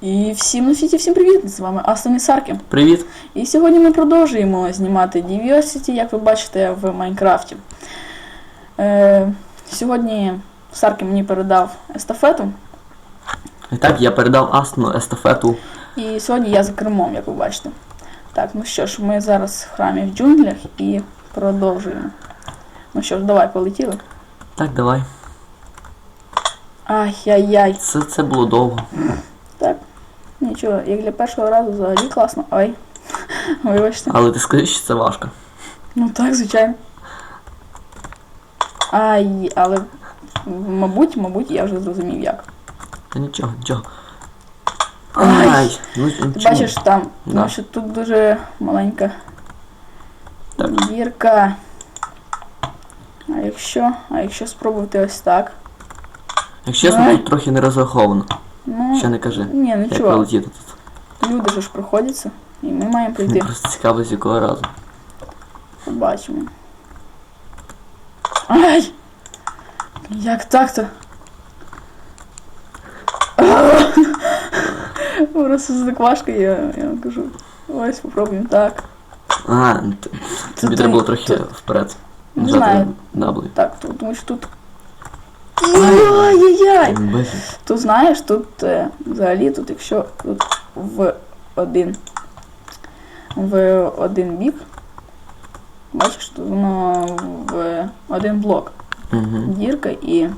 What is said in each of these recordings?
І всім на світі, всім привіт! З вами Астон Сарки. Привіт. І сьогодні ми продовжуємо знімати Diversity, як ви бачите, в Майнкрафті. Е, сьогодні Сарки мені передав естафету, І так, я передав Астну естафету. і сьогодні я за кермом, як ви бачите. Так, ну що ж, ми зараз в храмі в джунглях і продовжуємо. Ну що ж, давай, полетіли. Так, давай. Ай-яй-яй. Це, це було довго. Нічого, як для першого разу взагалі класно. Ой. Вибачте. Але ти скажи, що це важко. Ну так, звичайно. Ай, але мабуть, мабуть, я вже зрозумів як. Та нічого, нічого. Ай. Ай, ну Ти чому? бачиш там, Да. тому що тут дуже маленька Так. дірка. А якщо, а якщо спробувати ось так. Якщо чесно, Ай. тут трохи не розраховано. Ну, Ще не кажи. ні, Як нічого. прилетіти тут. Люди ж проходяться, і ми маємо Мені прийти. просто цікаво з якого разу. Побачимо. Ай! Як так-то? Просто це так важко, я, я вам кажу. Ось попробуємо так. А, т- тобі Це треба ти- було трохи це- вперед. Не Нажати знаю. W. Так, то- тому що тут. Ай-яй-яй! Тут знаєш, тут е, взагалі, тут якщо тут в один в один бік, бачиш, тут воно в один блок. Мгм. Дірка і.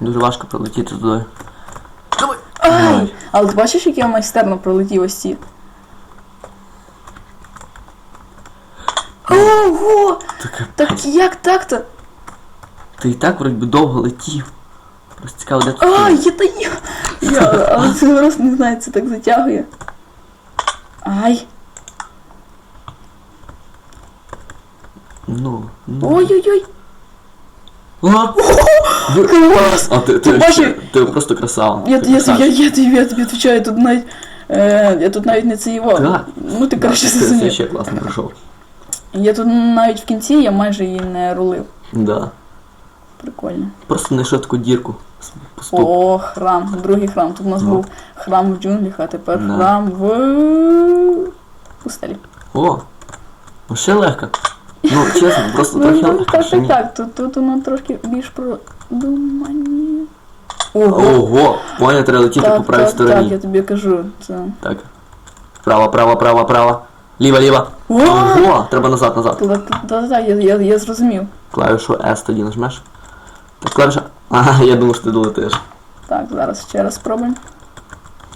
Дуже важко прилетіти туди. Ай! Ай. Але ти бачиш, як я майстерно пролетів ось ці? Ого! Так, Так як так-то? ти і так вроді довго летів. Просто цікаво, де тут. Ай, ти? я та я! я але це просто не знаю, це так затягує. Ай! Ну, ну. Ой-ой-ой! А! Ви- Клас! А ти, Ти ти, бачив? ти, просто красава. Я, Ти я, я, красавчик. я, тобі, я тобі відповідаю, тут навіть. Е, я тут навіть не це його. Так. Ну ти краще це, це зрозумів. ще класно пройшов. Я тут навіть в кінці я майже її не рулив. Да. Прикольно. Просто знайшов таку дірку. С- Поступ. О, храм, другий храм. Тут у нас Ну. був храм в джунглях, а тепер Да. храм в пустелі. О! Ну ще легко. Ну, чесно, просто Ну, трохи ну, легко. так, ще так, ні. так. Тут, тут воно трошки більш продумані. Ого! Ого! Поня треба летіти по правій так, стороні. так, я тобі кажу. Це... Так. Право, право, право, право. Ліва, ліва. О! Ого! Треба назад, назад. Так, так, так, так, я, я, я зрозумів. Клавішу S тоді нажмеш. Так, клавіша. Ага, я думав, що ти долетиш. Так, зараз ще раз спробуємо.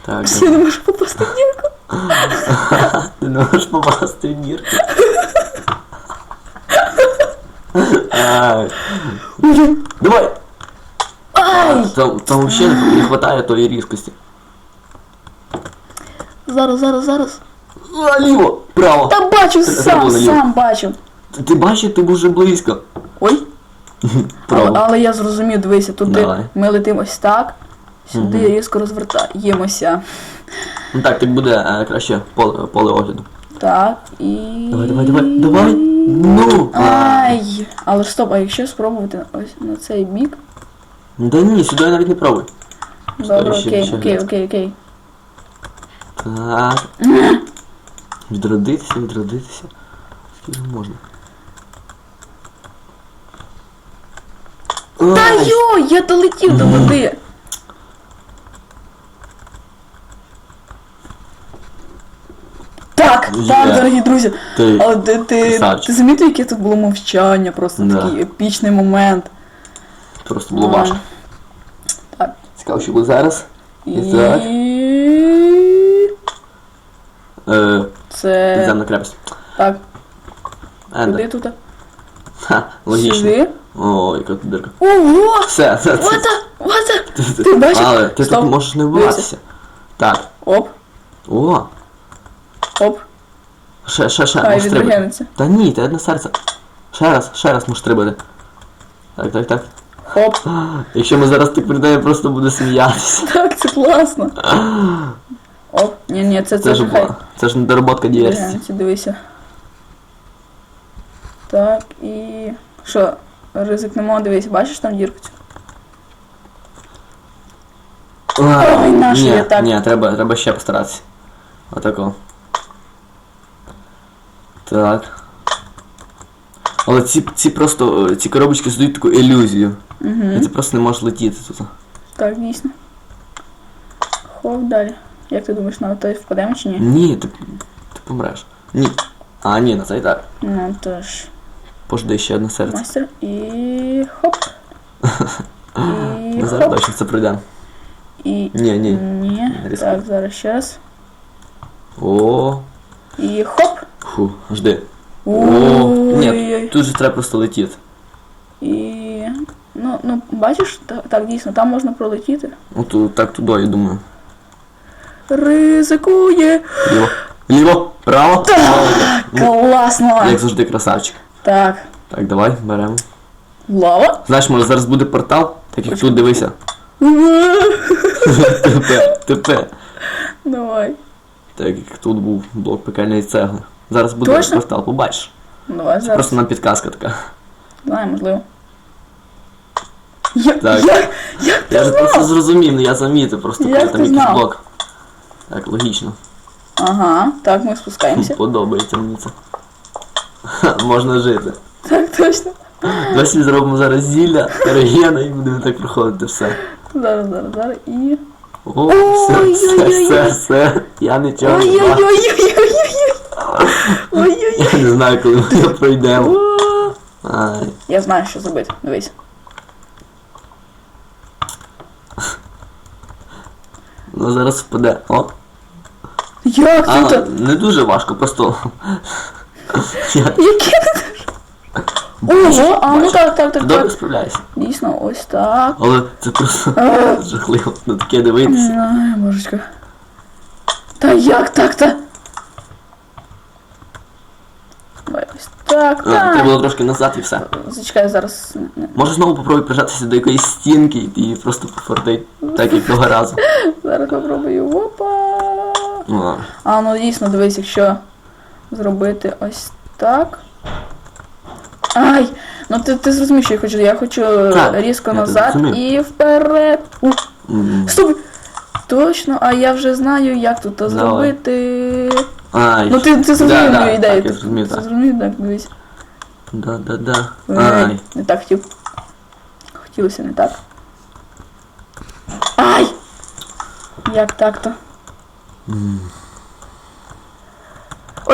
Так, Я не можу попасти в дірку. ти не можеш попасти в дірку. Ай. Давай! Ай! Там, там взагалі не вистачає тої різкості. Зараз, зараз, зараз. А, ліво! Право! Та бачу, Це- це сам, було наліво. сам бачу. Ти, ти бачиш, ти дуже близько. Ой, Але, але я зрозумів, дивися, тут Давай. ми летимо ось так, сюди Мгм. різко розвертаємося. Ну так, так буде е, краще поле, поле огляду. Так, і. Давай, давай, давай, давай. Ну! Ай! Але ж стоп, а якщо спробувати ось на цей бік. Да ні, сюди я навіть не пробуй. Добре, ще- окей, ще окей, окей, окей. Так. Відродитися, відродитися. Скільки можна? Та йо, я долетів до води. Так, Є. так, дорогі друзі. Ти Але ти, ти, красавчик. ти замітив, яке тут було мовчання, просто Да. такий епічний момент. просто було важко. Так. Цікаво, що буде зараз. І І так. Е, це. Підземна крепость. Так, куди тут? Ха, логічно. Сюди. О, яка тут дирка. Ого! Все, це, це. What the? What the? Ти, Ти бачиш? Але ти Стоп. тут можеш не вбиватися. Так. Оп, О, оп, ще, ще, ще, хай можеш стрибати. відрегениться. Та ні, ти одне серце. Ще раз, ще раз можеш стрибати. Так, так, так. Оп. Якщо ми зараз так прийдемо, я просто буду сміятися. Так, це класно. Оп, ні, ні, це, Це це ж ж хай. була. Це ж недороботка діяльності. Відрегениться, дивися. Так, і. Що, ризикнемо, дивись, бачиш там дірку? цю? А, Ой, нащо ні, я так? Ні, треба, треба ще постаратися. Отако. Так. Але ці, ці просто, е, ці коробочки здають таку ілюзію. Угу. І ти просто не можеш летіти тут. Так, дійсно. Хоп, далі. Як ти думаєш, на той впадемо чи ні? Ні, ти, ти помреш. Ні. А, ні, на це і так. Ну тож, Пожди ще одне серце. мастер і хоп. І Ми зараз хоп. точно це пройдемо. І. Ні, ні. Ні. Різко. Так, зараз щас. О, І хоп. фу, жди. О, ні, Ой-ой-ой. тут же треба просто летіти. І. Ну, ну, бачиш, так, так дійсно, там можна пролетіти. Ну тут так туди, я думаю. Ризикує. Ліво. Ліво, право. Ну, Класно! Як завжди, красавчик. Так. Так, давай, беремо. Лава? Знаєш, може зараз буде портал, так як тут дивися. Тепе, тепе. Давай. Так як тут був блок пекельної цегли. Зараз буде Точно? портал, побачиш. Давай зараз. Просто нам підказка така. Знаю, можливо. Я, Так. я, як Я ж просто зрозумів, ну я замітив просто, Як коли там якийсь знав? блок. Так, логічно. Ага, так, ми спускаємося. Подобається мені це. Можна жити. Так, точно. Досі зробимо зараз зілля, регена і будемо так проходити все. Зараз, зараз, зараз і. О, все, все, все, все. Я нічого не. Ой-ой-ой-ой-ой-ой. Ой-ой-ой. Я не знаю, коли ми пройдемо. Ай. Я знаю, що зробити. Дивись. Ну зараз впаде. О. Як це? не дуже важко, просто. Яке ти? Ого, а ну так, так, так, добре так. справляєшся. Дійсно, ось так. Але це просто жахливо на таке дивитися. Ай, божечка. Та як так-то? Давай ось так, А, Треба так. було трошки назад і все. Зачекай, зараз. не- не. Може знову попробуй прижатися до якоїсь стінки і її просто пофортить, так як того разу. Зараз попробую. Опа. Ну, А, ну дійсно, дивись, якщо зробити ось так. Ай! Ну ти, ти зрозумієш, що я хочу. Я хочу Так, різко я назад зрозумів. і вперед. У, м. стоп! Точно, а я вже знаю, як тут то Давай. зробити. Ай. Ну ти, ти зрозумів Да, мою да, ідею. Так, я зрозумів, Ти так. зрозумів, так, дивись. Да, да, да. Ай. Не так хотів. Хотілося не так. Ай! Як так-то?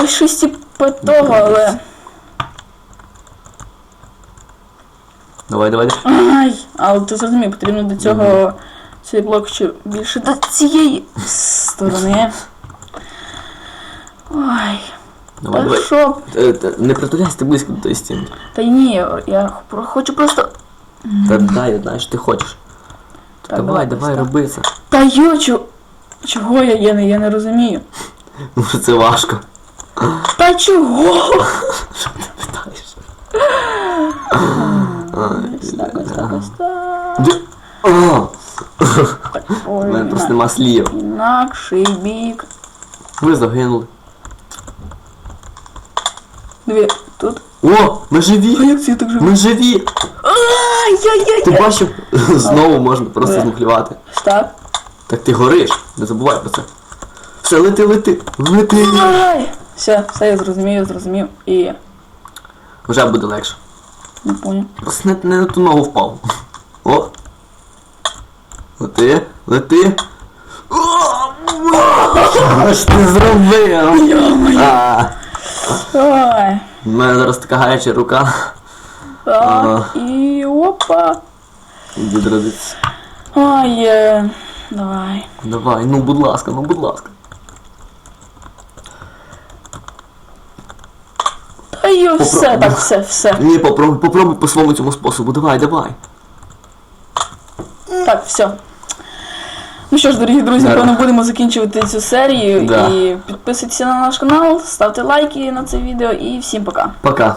Ось щось типу того, але. Давай, давай. Ай! Але ти зрозумів, потрібно до цього цей блок ще більше до цієї сторони. Ой. Давай, давай. що? Е, та Не притуляйся ти близько до тої стінки. Та ні, я про- хочу просто. Та дай, я знаю, що ти хочеш. Так, давай, давай, ось роби це. Та йочу! Чого я, я, не, я не розумію. Ну це важко. Та чого? Питаєш. Ось так, ось так, ось так. У Ой, мене просто нема слів. інакший бік. Ви загинули. Диви, тут. О, ми А живі! як це так живе? Ми живі! Ти Ай-яй-яй! бачив? Знову можна просто Де? змухлювати. Так. Так ти гориш, не забувай про це. Все, лети, лети, лети. Ай! Все, все, я зрозумів, я зрозумів. І Вже буде легше. не поняв. Просто не, не на ту ногу впав. О. Лети, лети. Що ж ти зробив? А, Ой. У мене зараз така гаряча рука. Так, і опа. Відродиться. Ой, е, давай. Давай, ну будь ласка, ну будь ласка. Та й все, так, все, все. Ні, попробуй, попробуй по своєму цьому способу. Давай, давай. Так, все. Ну що ж, дорогі друзі, Да. напевно, будемо закінчувати цю серію. Да. І підписуйтесь на наш канал, ставте лайки на це відео і всім пока. Пока.